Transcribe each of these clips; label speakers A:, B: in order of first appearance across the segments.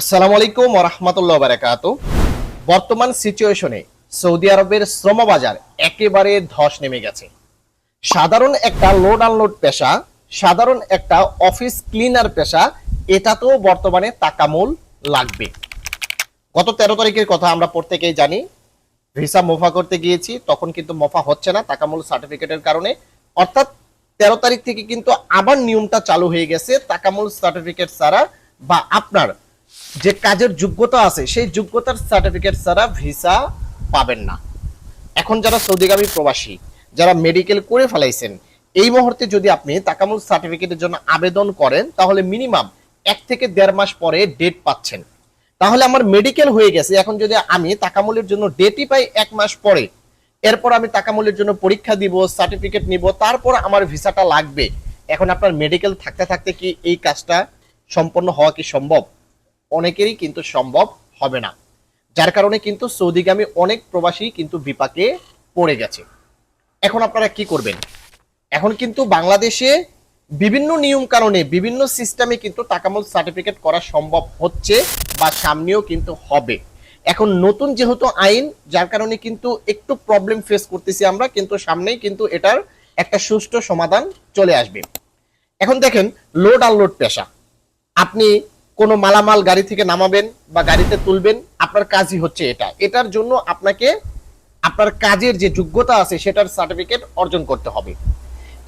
A: আসসালামু আলাইকুম রহমতুল্লাহ বারাকাত। বর্তমান সিচুয়েশনে সৌদি আরবের শ্রম বাজার একেবারে ধস নেমে গেছে। সাধারণ একটা লোড আনলোড পেশা, সাধারণ একটা অফিস ক্লিনার পেশা, এটাতেও বর্তমানে টাকামূল লাগবে। গত তেরো তারিখের কথা আমরা প্রত্যেকেই জানি, ভিসা মোফা করতে গিয়েছি, তখন কিন্তু মোফা হচ্ছে না টাকামূল সার্টিফিকেটের কারণে। অর্থাৎ তেরো তারিখ থেকে কিন্তু আবার নিয়মটা চালু হয়ে গেছে টাকামূল সার্টিফিকেট ছাড়া বা আপনার যে কাজের যোগ্যতা আছে, সেই যোগ্যতার সার্টিফিকেট ছাড়া ভিসা পাবেন না। এখন যারা সৌদিগামী প্রবাসী, যারা মেডিকেল করে ফেলাইছেন, এই মুহূর্তে যদি আপনি তাকামুল সার্টিফিকেটের জন্য আবেদন করেন, তাহলে মিনিমাম এক থেকে দেড় মাস পরে ডেট পাচ্ছেন। তাহলে আমার মেডিকেল হয়ে গেছে। এখন যদি আমি তাকামুলের জন্য ডেটই পাই এক মাস পরে, এরপর আমি তাকামুলের জন্য পরীক্ষা দিব সার্টিফিকেট নিব, তারপর আমার ভিসাটা লাগবে। এখন আপনার মেডিকেল থাকতে থাকতে কি এই কাজটা সম্পন্ন হওয়া কি সম্ভব? অনেকেরই কিন্তু সম্ভব হবে না। যার কারণে কিন্তু সৌদিগামী অনেক প্রবাসী কিন্তু বিপাকে পড়ে গেছে। এখন আপনারা কি করবেন? এখন কিন্তু বাংলাদেশে বিভিন্ন নিয়ম কারণে বিভিন্ন সিস্টেমে কিন্তু টাকামূল সার্টিফিকেট করা সম্ভব হচ্ছে বা সামনেও কিন্তু হবে। এখন নতুন যেহেতু আইন, যার কারণে কিন্তু একটু প্রবলেম ফেস করতেছি আমরা, কিন্তু সামনেই কিন্তু এটার একটা সুষ্ঠু সমাধান চলে আসবে। এখন দেখেন লোড আনলোড পেশা। আপনি কোনো মালামাল গাড়ি থেকে নামাবেন বা গাড়িতে তুলবেন, আপনার কাজই হচ্ছে এটা। এটার জন্য আপনাকে, আপনার কাজের যে যোগ্যতা আছে সেটার সার্টিফিকেট অর্জন করতে হবে।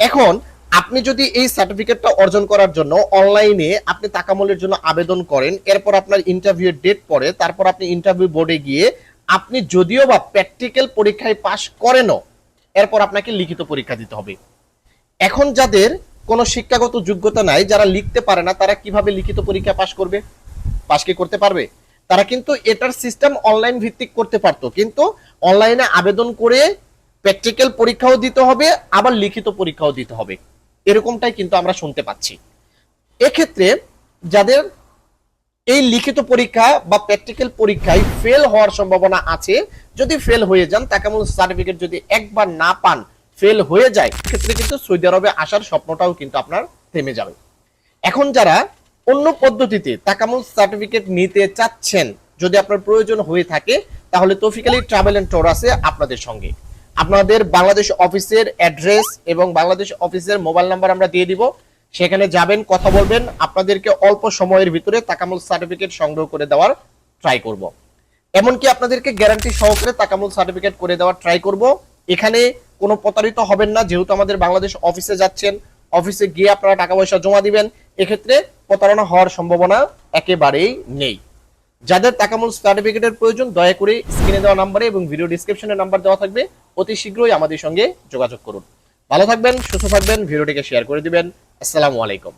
A: এখন, আপনি যদি এই সার্টিফিকেটটা অর্জন করার জন্য অনলাইনে আপনি তাকামলের জন্য আবেদন করেন, এরপর আপনার ইন্টারভিউ ডেট পড়ে, তারপর আপনি ইন্টারভিউ বোর্ডে গিয়ে আপনি যদিও বা প্র্যাকটিক্যাল পরীক্ষায় পাশ করেনও, এরপর আপনাকে লিখিত পরীক্ষা দিতে হবে। এখন যাদের কোনো শিক্ষাগত যোগ্যতা নাই, যারা লিখতে পারে না, তারা কীভাবে লিখিত পরীক্ষা পাশ করবে, পাশ কি করতে পারবে? তারা কিন্তু এটার সিস্টেম অনলাইন ভিত্তিক করতে পারতো, কিন্তু অনলাইনে আবেদন করে প্র্যাকটিক্যাল পরীক্ষাও দিতে হবে, আবার লিখিত পরীক্ষাও দিতে হবে। এরকমটাই কিন্তু আমরা শুনতে পাচ্ছি। এক্ষেত্রে যাদের এই লিখিত পরীক্ষা বা প্র্যাকটিক্যাল পরীক্ষায় ফেল হওয়ার সম্ভাবনা আছে, যদি ফেল হয়ে যান তাকামুল সার্টিফিকেট যদি একবার না পান ফেল হয়ে যায় ক্ষেত্রে কিন্তু সৌদি আরবে আসার স্বপ্নটাও কিন্তু আপনার থেমে যাবে। এখন যারা অন্য পদ্ধতিতে তাকামুল সার্টিফিকেট নিতে চাচ্ছেন, যদি আপনার প্রয়োজন হয়ে থাকে, তাহলে তৌফিকালি ট্রাভেল এন্ড ট্যুর আছে আপনাদের সঙ্গে। আপনাদের বাংলাদেশ অফিসের অ্যাড্রেস এবং বাংলাদেশ অফিসের মোবাইল নাম্বার আমরা দিয়ে দিব। সেখানে যাবেন, কথা বলবেন, আপনাদেরকে অল্প সময়ের ভিতরে তাকামুল সার্টিফিকেট সংগ্রহ করে দেওয়ার ট্রাই করব। এমনকি আপনাদেরকে গ্যারান্টি সহকারে তাকামুল সার্টিফিকেট করে দেওয়ার ট্রাই করব। এখানে কোনো প্রতারিত হবেন না, যেহেতু আমাদের বাংলাদেশ অফিসে যাচ্ছেন, অফিসে গিয়ে আপনারা টাকা পয়সা জমা দিবেন, এক্ষেত্রে প্রতারণা হওয়ার সম্ভাবনা একেবারেই নেই। যাদের তাকামুল সার্টিফিকেটের প্রয়োজন, দয়া করে স্ক্রিনে দেওয়া নাম্বারে এবং ভিডিও ডিসক্রিপশনে নাম্বার দেওয়া থাকবে, অতি শীঘ্রই আমাদের সঙ্গে যোগাযোগ করুন। ভালো থাকবেন, সুস্থ থাকবেন, ভিডিওটিকে শেয়ার করে দিবেন। আসসালামু আলাইকুম।